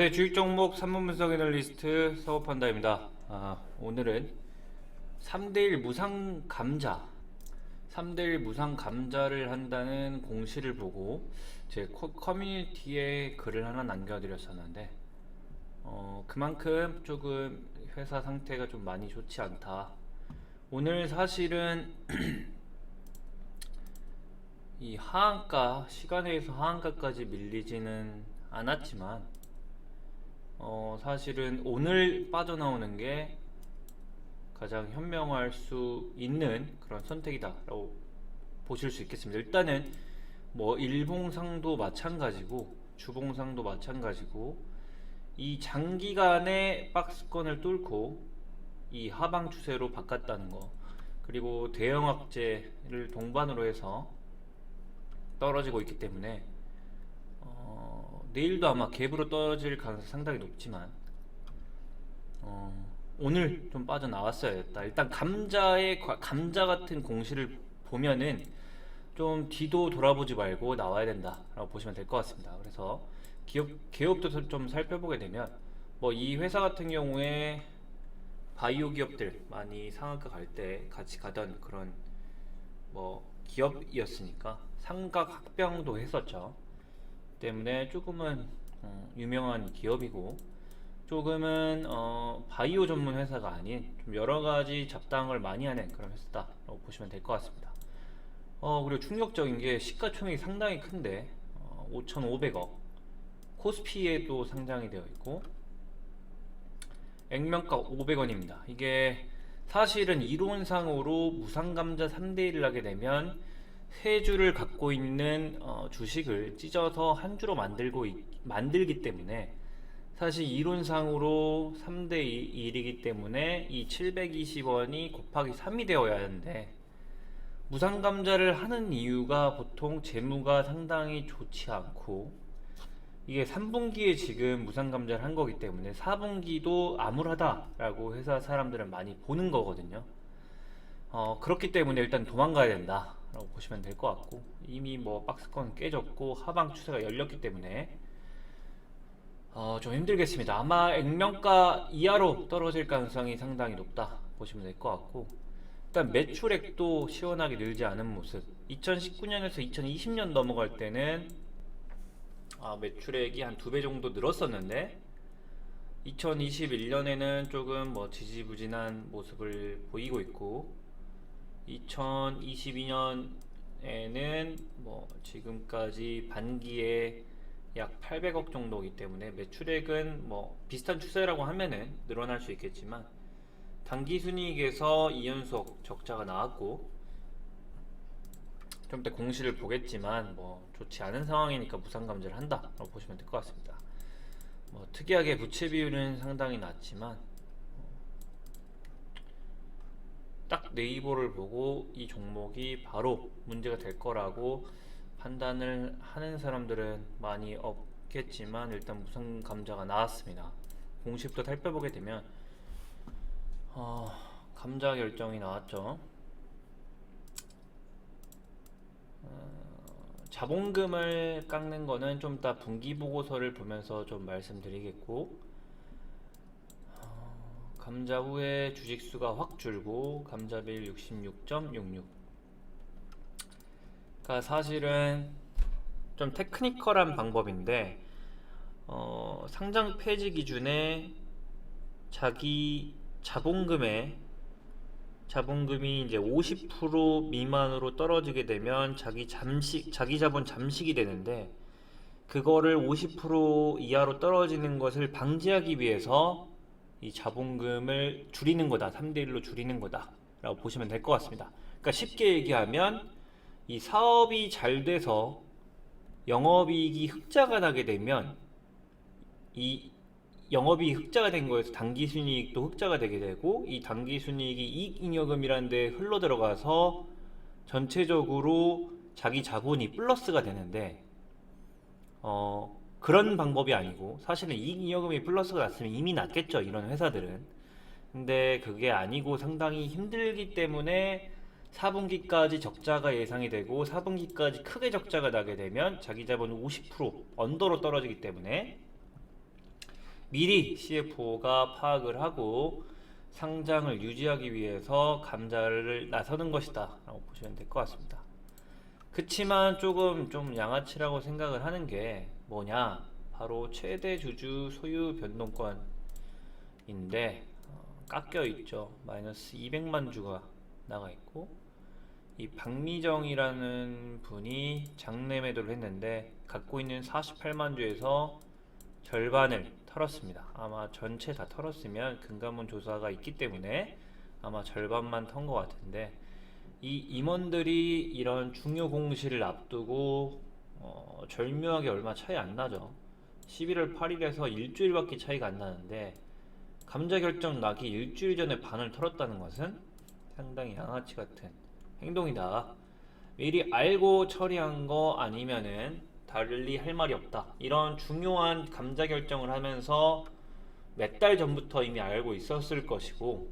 네, 주식 종목 3분 분석 애널리스트 서업한다입니다. 아, 오늘은 3대1 무상 감자 3대1 무상 감자를 한다는 공시를 보고 제 커- 커뮤니티에 글을 하나 남겨드렸었는데 어, 그만큼 조금 회사 상태가 좀 많이 좋지 않다. 오늘 사실은 이 하한가 시간에서 하한가까지 밀리지는 않았지만 어, 사실은 오늘 빠져나오는 게 가장 현명할 수 있는 그런 선택이다라고 보실 수 있겠습니다. 일단은 뭐 일봉상도 마찬가지고 주봉상도 마찬가지고 이 장기간의 박스권을 뚫고 이 하방 추세로 바꿨다는 거 그리고 대형 악재를 동반으로 해서 떨어지고 있기 때문에 어, 내일도 아마 갭으로 떨어질 가능성이 상당히 높지만 어, 오늘 좀 빠져나왔어야겠다. 일단 감자의 과- 감자 같은 공시를 보면은 좀 뒤도 돌아보지 말고 나와야 된다라고 보시면 될 것 같습니다. 그래서 기업 개업도 좀 살펴보게 되면 뭐 이 회사 같은 경우에 바이오 기업들 많이 상한가 갈 때 같이 가던 그런 뭐 기업이었으니까 상각 합병도 했었죠. 때문에 조금은 어, 유명한 기업이고 조금은 어, 바이오 전문 회사가 아닌 좀 여러 가지 잡다한 많이 하는 그런 회사다라고 보시면 될 것 같습니다. 어, 그리고 충격적인 게 시가총액이 상당히 큰데 어, 5,500억 코스피에도 상장이 되어 있고 액면가 500원입니다. 이게 사실은 이론상으로 무상감자 3대1을 하게 되면 세 주를 갖고 있는 어, 주식을 찢어서 한 주로 만들고 있- 만들기 때문에 사실 이론상으로 3대 1이기 때문에 이 720원이 곱하기 3이 되어야 하는데 무상감자를 하는 이유가 보통 재무가 상당히 좋지 않고 이게 3분기에 지금 무상감자를 한 거기 때문에 4분기도 암울하다라고 회사 사람들은 많이 보는 거거든요. 어, 그렇기 때문에 일단 도망가야 된다 라고 보시면 될 것 같고 이미 뭐 박스권 깨졌고 하방 추세가 열렸기 때문에 어, 좀 힘들겠습니다. 아마 액면가 이하로 떨어질 가능성이 상당히 높다 보시면 될 것 같고 일단 매출액도 시원하게 늘지 않은 모습 2019년에서 2020년 넘어갈 때는 아, 매출액이 한 두 배 정도 늘었었는데 2021년에는 조금 뭐 지지부진한 모습을 보이고 있고 2022년에는 뭐 지금까지 반기에 약 800억 정도이기 때문에 매출액은 뭐 비슷한 추세라고 하면은 늘어날 수 있겠지만 단기 순이익에서 2연속 적자가 나왔고 좀 이따 공시를 보겠지만 뭐 좋지 않은 상황이니까 무상 감자를 한다라고 보시면 될 것 같습니다. 뭐 특이하게 부채 비율은 상당히 낮지만 어, 딱 네이버를 보고 이 종목이 바로 문제가 될 거라고 판단을 하는 사람들은 많이 없겠지만 일단 무상 감자가 나왔습니다. 공시부터 살펴보게 되면 어, 감자 결정이 나왔죠. 자본금을 깎는 거는 좀 이따 분기 보고서를 보면서 좀 말씀드리겠고 어, 감자 후에 주식 수가 확 줄고 감자빌 66.66 그러니까 사실은 좀 테크니컬한 방법인데 어, 상장 폐지 기준에 자기 자본금의 자본금이 이제 50% 미만으로 떨어지게 되면 자기 잠식 자기 자본 잠식이 되는데 그거를 50% 이하로 떨어지는 것을 방지하기 위해서 이 자본금을 줄이는 거다. 3대 1로 줄이는 거다라고 보시면 될 것 같습니다. 그러니까 쉽게 얘기하면 이 사업이 잘 돼서 영업이익이 흑자가 나게 되면 이 영업이 흑자가 된 거에서 당기순이익도 흑자가 되게 되고 이 당기순이익이 이익잉여금이라는 데 흘러 들어가서 전체적으로 자기 자본이 플러스가 되는데 어 그런 방법이 아니고 사실은 이익잉여금이 플러스가 났으면 이미 났겠죠 이런 회사들은. 근데 그게 아니고 상당히 힘들기 때문에 4분기까지 적자가 예상이 되고 4분기까지 크게 적자가 나게 되면 자기 자본 50% 언더로 떨어지기 때문에 미리 CFO가 파악을 하고 상장을 유지하기 위해서 감자를 나서는 것이다 라고 보시면 될 것 같습니다. 그치만 조금 좀 양아치라고 생각을 하는 게 뭐냐 바로 최대 주주 소유 변동권인데 어, 깎여 있죠 마이너스 200만 주가 나가 있고 이 박미정이라는 분이 장내 매도를 했는데 갖고 있는 48만 주에서 절반을 털었습니다. 아마 전체 다 털었으면 금감원 조사가 있기 때문에 아마 절반만 턴 것 같은데 이 임원들이 이런 중요 공시를 앞두고 어, 절묘하게 얼마 차이 안 나죠. 11월 8일에서 일주일밖에 차이가 안 나는데 감자 결정 나기 일주일 전에 반을 털었다는 것은 상당히 양아치 같은 행동이다. 미리 알고 처리한 거 아니면은 달리 할 말이 없다. 이런 중요한 감자 결정을 하면서 몇 달 전부터 이미 알고 있었을 것이고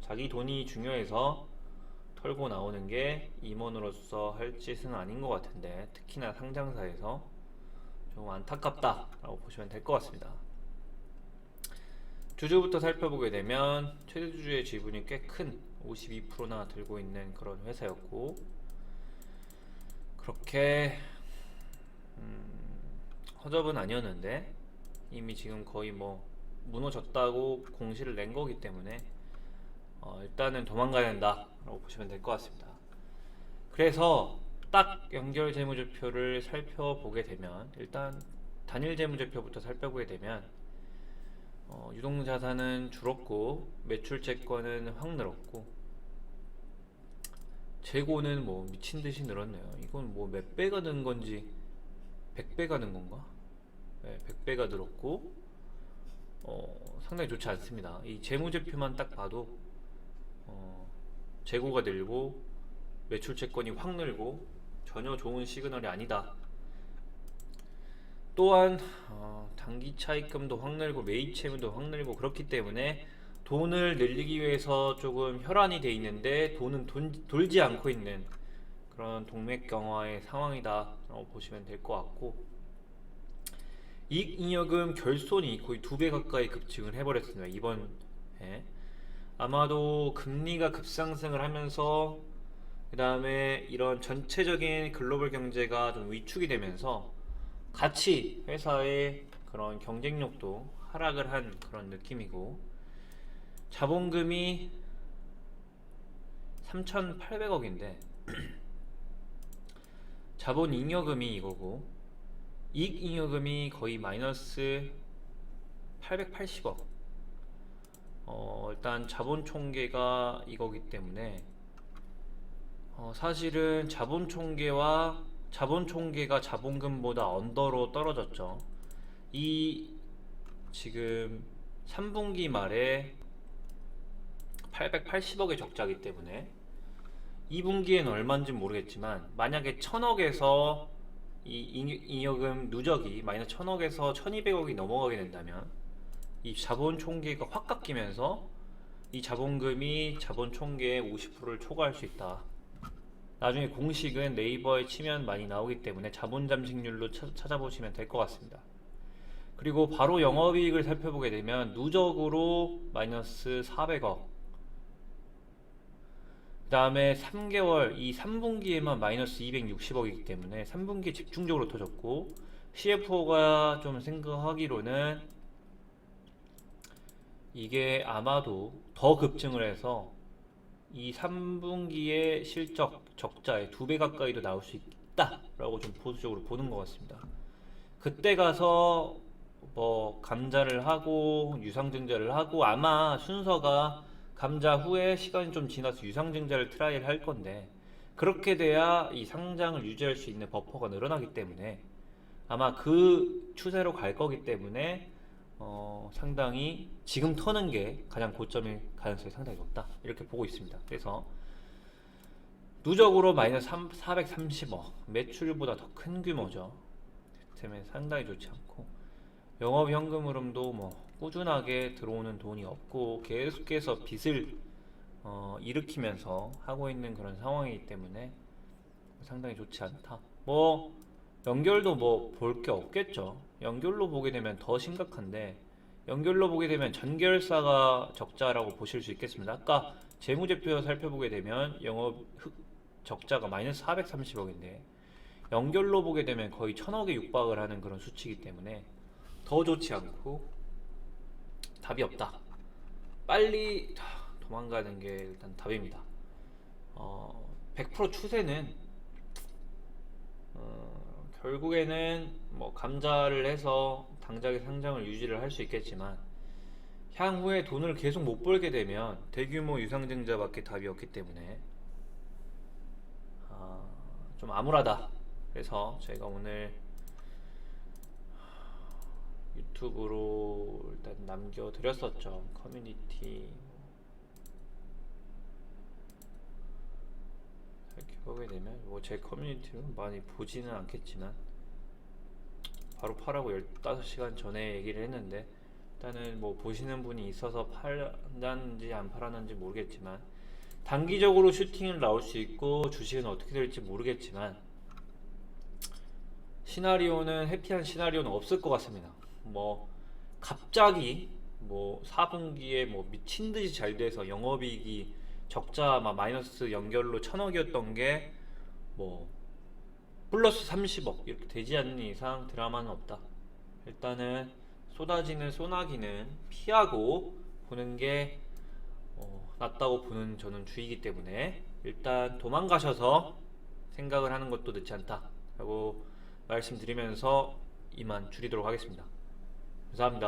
자기 돈이 중요해서 털고 나오는 게 임원으로서 할 짓은 아닌 것 같은데 특히나 상장사에서 좀 안타깝다라고 보시면 될 것 같습니다. 주주부터 살펴보게 되면 최대 주주의 지분이 꽤 큰 52%나 들고 있는 그런 회사였고 그렇게 음, 허접은 아니었는데 이미 지금 거의 뭐 무너졌다고 공시를 낸 거기 때문에 어, 일단은 도망가야 된다 라고 보시면 될 것 같습니다. 그래서 딱 연결 재무제표를 살펴보게 되면 일단 단일 재무제표부터 살펴보게 되면 어, 유동자산은 줄었고 매출 채권은 확 늘었고 재고는 뭐 미친 듯이 늘었네요. 이건 뭐 몇 배가 는 건지 100배가 는 건가? 네, 100배가 늘었고 어, 상당히 좋지 않습니다. 이 재무제표만 딱 봐도 어, 재고가 늘고 매출 채권이 확 늘고 전혀 좋은 시그널이 아니다. 또한 어, 단기 차입금도 확 늘고 매입 채무도 확 늘고 그렇기 때문에 돈을 늘리기 위해서 조금 혈안이 돼 있는데 돈은 돈, 돌지 않고 있는 그런 동맥경화의 상황이다라고 보시면 될 것 같고 이익잉여금 결손이 거의 두 배 가까이 급증을 해버렸습니다 이번 해 아마도 금리가 급상승을 하면서 그 다음에 이런 전체적인 글로벌 경제가 좀 위축이 되면서 같이 회사의 그런 경쟁력도 하락을 한 그런 느낌이고 자본금이 3,800억인데 자본 잉여금이 이거고 이익 잉여금이 거의 마이너스 880억. 어, 일단 자본 총계가 이거기 때문에 어, 사실은 자본 총계와 자본 총계가 자본금보다 언더로 떨어졌죠. 이 지금 3분기 말에 880억의 적자기 때문에 2분기에는 얼마인지 모르겠지만 만약에 1000억에서 이 잉- 잉여금 누적이 마이너스 1000억에서 1200억이 넘어가게 된다면 이 자본 총계가 확 깎이면서 이 자본금이 자본 총계의 50%를 초과할 수 있다. 나중에 공식은 네이버에 치면 많이 나오기 때문에 자본 잠식률로 차- 찾아보시면 될 것 같습니다. 그리고 바로 영업이익을 살펴보게 되면 누적으로 마이너스 400억. 그 다음에 3개월 이 3분기에만 마이너스 260억이기 때문에 3분기에 집중적으로 터졌고 CFO가 좀 생각하기로는 이게 아마도 더 급증을 해서 이 3분기의 실적 적자의 두 배 가까이도 나올 수 있다라고 좀 보수적으로 보는 것 같습니다. 그때 가서 뭐 감자를 하고 유상증자를 하고 아마 순서가 감자 후에 시간이 좀 지나서 유상증자를 트라이를 할 건데 그렇게 돼야 이 상장을 유지할 수 있는 버퍼가 늘어나기 때문에 아마 그 추세로 갈 거기 때문에 어, 상당히 지금 터는 게 가장 고점일 가능성이 상당히 높다 이렇게 보고 있습니다. 그래서 누적으로 마이너스 3, 430억 매출보다 더 큰 규모죠. 때문에 상당히 좋지 않고 영업 현금 흐름도 뭐 꾸준하게 들어오는 돈이 없고 계속해서 빚을 어, 일으키면서 하고 있는 그런 상황이기 때문에 상당히 좋지 않다. 뭐 연결도 뭐 볼 게 없겠죠. 연결로 보게 되면 더 심각한데 연결로 보게 되면 전결사가 적자라고 보실 수 있겠습니다. 아까 재무제표 살펴보게 되면 영업 흑 적자가 마이너스 430억인데 연결로 보게 되면 거의 천억에 육박을 하는 그런 수치이기 때문에 더 좋지 않고 답이 없다. 빨리 하, 도망가는 게 일단 답입니다. 어, 100% 추세는 어, 결국에는 뭐 감자를 해서 당장의 상장을 유지를 할 수 있겠지만 향후에 돈을 계속 못 벌게 되면 대규모 유상증자밖에 답이 없기 때문에 아, 좀 암울하다. 그래서 제가 오늘 유튜브로 일단 남겨드렸었죠. 커뮤니티 이렇게 보게 되면 뭐 제 커뮤니티를 많이 보지는 않겠지만 바로 파라고 15시간 전에 얘기를 했는데 일단은 뭐 보시는 분이 있어서 팔았는지 안 팔았는지 모르겠지만 단기적으로 슈팅은 나올 수 있고 주식은 어떻게 될지 모르겠지만 시나리오는 해피한 시나리오는 없을 것 같습니다. 뭐 갑자기 뭐 4분기에 뭐 미친 듯이 잘 돼서 영업이익이 적자 막 마이너스 연결로 천억이었던 게 뭐 플러스 30억 이렇게 되지 않는 이상 드라마는 없다. 일단은 쏟아지는 소나기는 피하고 보는 게 어, 낫다고 보는 저는 주의이기 때문에 일단 도망가셔서 생각을 하는 것도 늦지 않다라고 말씀드리면서 이만 줄이도록 하겠습니다. 감사합니다.